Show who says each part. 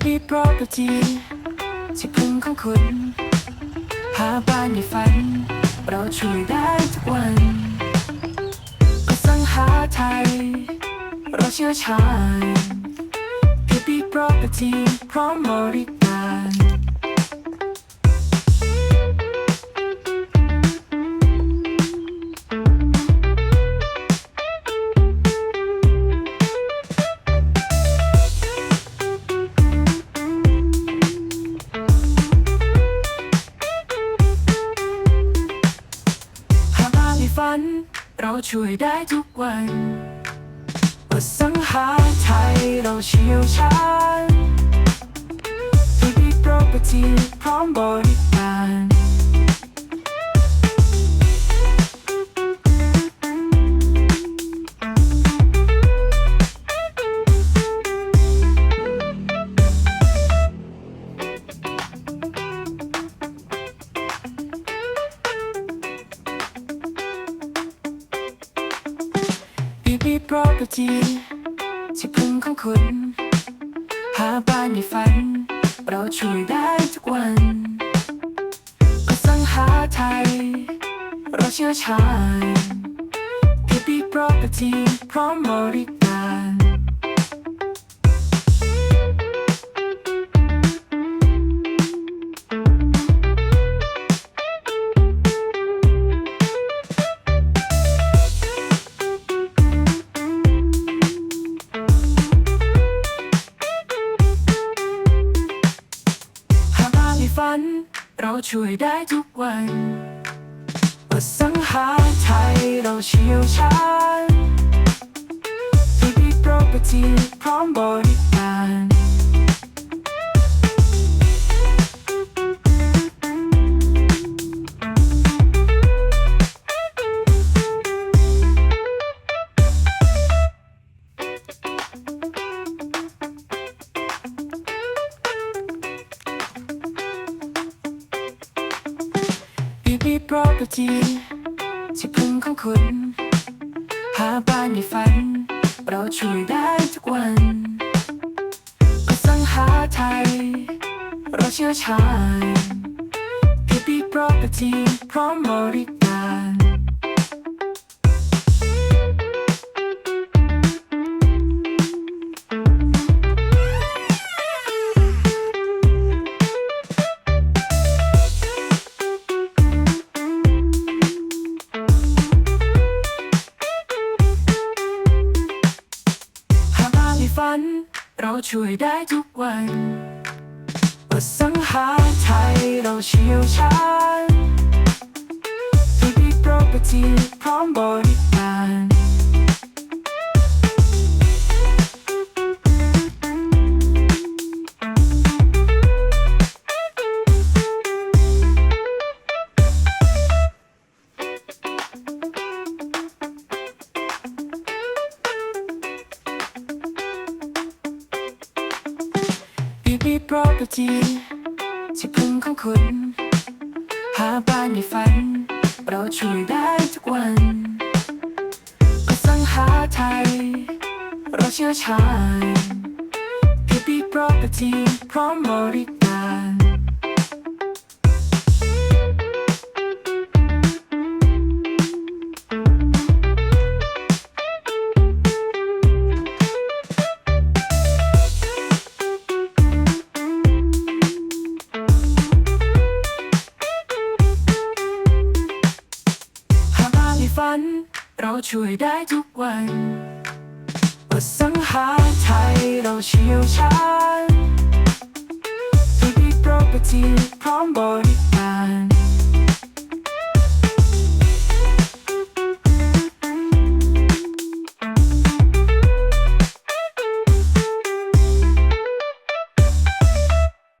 Speaker 1: Property ที่พึ่งของคุณหาบ้านในฝัน เราช่วยได้ทุกวันก็สังหาไทย เราเชื่อชาญ PP Property พร้อมบริ ฝัน เราช่วยได้ทุกวันอสังหาไทยเราเชี่ยวชาญ PP Property พร้อมบริ การ PP Property ที่พึ่งของคุณ หาบ้านในฝัน เราช่วยได้ทุกวันก็สังหาไทย เราเชื่อชาญ PP Property พร้อมบริการ ฝัน เราช่วยได้ทุกวันอสังหาไทยเราเชี่ยวชาญ PP Property พร้อมบริการ PP Property ที่พึ่งของคุณหาบ้านในฝัน เราช่วยได้ทุกวันก็สังหาไทย เราเชี่ยวชาญ PP Property พร้อมบริ ฝัน เราช่วยได้ทุกวันอสังหาไทยเราเชี่ยวชาญ PP Property พร้อมบริการ Property ที่พึ่งของคุณ หาบ้านในฝัน เราช่วยได้ทุกวันก็สังหาไทย เราเชี่ยวชาญ PP Property พร้อมบริการ เราช่วยได้ทุกวันอสังหาไทยเราเชี่ยวชาญ PP Property พร้อมบริ